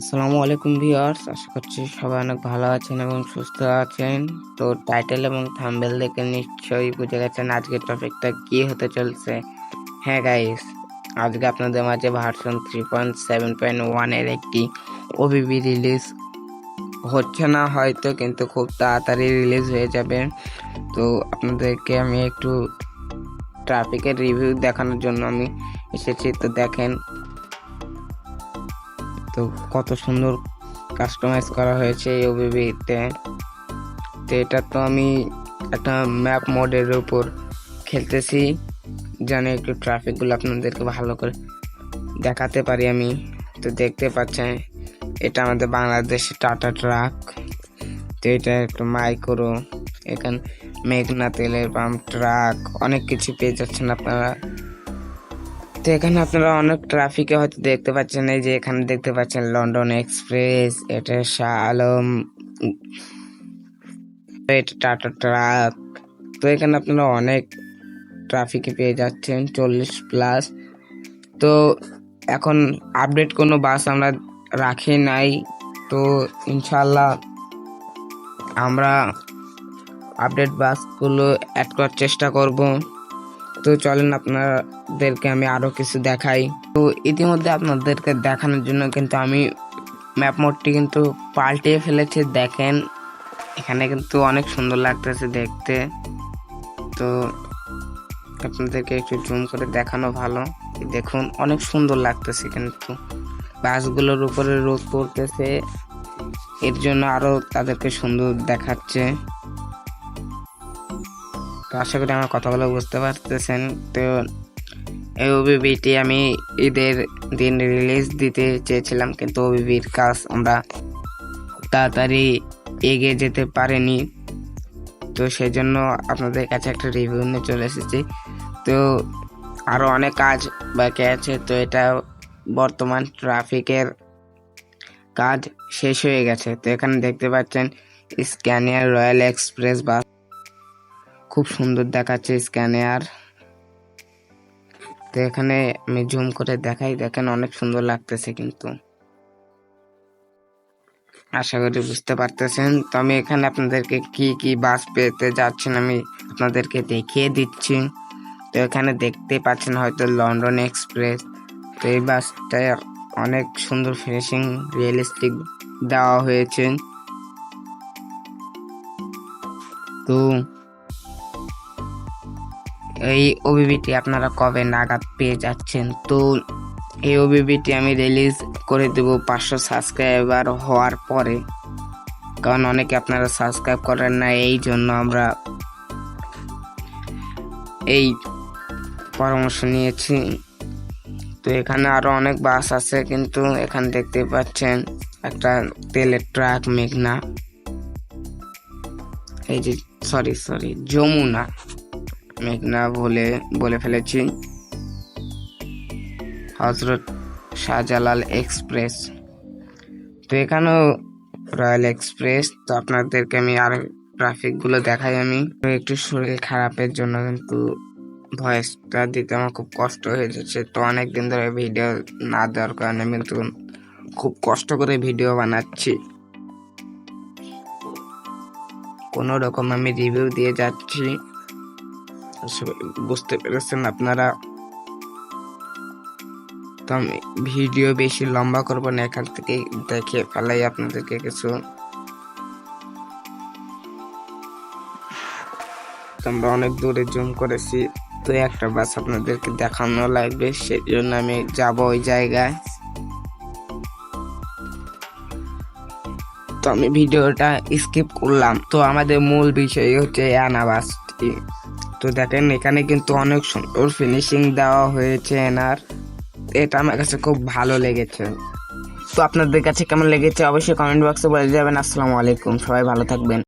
আসসালামু আলাইকুম ভিউয়ার্স, আশা করছি সবাই অনেক ভালো আছেন এবং সুস্থ আছেন। তো টাইটেল এবং থাম্বেল দেখে নিশ্চয়ই বুঝে গেছেন আজকের টপিকটা কি হতে চলছে। হ্যাঁ গাইস আজকে আপনাদের মাঝে version three point seven point ওয়ানের একটি ওবিবি রিলিজ হচ্ছে না হয়তো, কিন্তু খুব তাড়াতাড়ি রিলিজ হয়ে যাবে। তো আপনাদেরকে আমি একটু ট্রাফিকের রিভিউ দেখানোর জন্য আমি এসেছি। তো দেখেন তো কত সুন্দর কাস্টমাইজ করা হয়েছে এই ওবিবিতে তো এটা তো আমি একটা ম্যাপ মোডের উপর খেলতেছি জানি একটু ট্রাফিকগুলো আপনাদেরকে ভালো করে দেখাতে পারি আমি। তো দেখতে পাচ্ছেন, এটা আমাদের বাংলাদেশের টাটা ট্রাক তো এটা একটু মাইক্রো এখানে মেঘনা তেলের পাম্প ট্রাক অনেক কিছু পেয়ে যাচ্ছেন আপনারা। তো এখানে আপনারা অনেক ট্রাফিকে হয়তো দেখতে পাচ্ছেন, এই যে এখানে দেখতে পাচ্ছেন লন্ডন এক্সপ্রেস এটা শাহ আলম এটা টাটা ট্রাক তো এখানে আপনারা অনেক ট্রাফিকে পেয়ে যাচ্ছেন, চল্লিশ প্লাস তো এখন আপডেট কোনো বাস আমরা রাখি নাই। তো ইনশাল্লাহ আমরা আপডেট বাসগুলো অ্যাড করার চেষ্টা করব। তো চলেন আপনাদেরকে আমি আরও কিছু দেখাই। তো ইতিমধ্যে আপনাদেরকে দেখানোর জন্য কিন্তু আমি ম্যাপ মোডটি কিন্তু পাল্টিয়ে ফেলেছি, দেখেন। এখানে কিন্তু অনেক সুন্দর লাগতেছে দেখতে। তো আপনাদেরকে একটু জুম করে দেখানো ভালো। দেখুন, অনেক সুন্দর লাগতেছে কিন্তু। বাসগুলোর উপরে রোদ পড়তেছে, এর জন্য আরও তাদেরকে সুন্দর দেখাচ্ছে। আশা করি আমার কথাগুলো বুঝতে পারতেছেন? তো এই ওবিবিটি আমি ঈদের দিন রিলিজ দিতে চেয়েছিলাম, কিন্তু ওবিবির কাজ আমরা তাড়াতাড়ি এগিয়ে যেতে পারিনি। তো সেই জন্য আপনাদের কাছে একটা রিভিউ নিয়ে চলে এসেছি। তো আরও অনেক কাজ বাকি আছে, তো এটা বর্তমান ট্রাফিকের কাজ শেষ হয়ে গেছে। তো এখানে দেখতে পাচ্ছেন স্ক্যানিয়ার রয়্যাল এক্সপ্রেস বাস খুব সুন্দর দেখাচ্ছে স্ক্যানিয়ার তো এখানে আমি জুম করে দেখাই, দেখেন অনেক সুন্দর লাগতেছে কিন্তু। আশা করি বুঝতে পারতেছেন। তো আমি এখানে আপনাদেরকে কি কি বাস পেতে যাচ্ছেন আমি আপনাদেরকে দেখিয়ে দিচ্ছি। তো এখানে দেখতে পাচ্ছেন হয়তো লন্ডন এক্সপ্রেস। তো এই বাসটায় অনেক সুন্দর ফিনিশিং রিয়েলিস্টিক দেওয়া হয়েছে। তো এই ওবিবিটি আপনারা কবে নাগাদ পেয়ে যাচ্ছেন? তো এই ওবিবিটি আমি রিলিজ করে দেব পাঁচশো সাবস্ক্রাইবার হওয়ার পরে। কারণ অনেকে আপনারা সাবস্ক্রাইব করেন না, এই জন্য আমরা এই পরামর্শ নিয়েছি। তো এখানে আরও অনেক বাস আছে, কিন্তু এখানে দেখতে পাচ্ছেন একটা তেলের ট্রাক, মেঘনা। এই যে সরি সরি যমুনা। মেঘনা বলে বলে ফেলেছি। হজরত শাহজালাল এক্সপ্রেস। তো এখানেও রয়্যাল এক্সপ্রেস। তো আপনাদেরকে আমি আর ট্রাফিকগুলো দেখাই আমি। একটু শরীর খারাপের জন্য কিন্তু ভয়েসটা দিতে আমার খুব কষ্ট হয়ে যাচ্ছে। তো অনেক দিন ধরে ভিডিও না দেওয়ার কারণে আমি কিন্তু খুব কষ্ট করে ভিডিও বানাচ্ছি। কোনো রকম আমি রিভিউ দিয়ে যাচ্ছি। বুঝতে পেরেছেন আপনারা? তো আমি ভিডিও বেশি লম্বা করব না, এখান থেকে দেখে ফেলাই আপনাদেরকে কিছু। আমরা অনেক দূরে জুম করেছি, তো একটা বাস আপনাদেরকে দেখানো লাগবে সেই জন্য আমি যাব ওই জায়গায়। তো আমি ভিডিওটা স্কিপ করলাম, তো আমাদের মূল বিষয় হচ্ছে অ্যানাবাসটি তো দেখেন, এখানে কিন্তু অনেক সুন্দর ফিনিশিং দেওয়া হয়েছে এনার। এটা আমার কাছে খুব ভালো লেগেছে। তো আপনাদের কাছে কেমন লেগেছে? অবশ্যই কমেন্ট বক্সে বলে যাবেন। আসসালামু আলাইকুম। সবাই ভালো থাকবেন।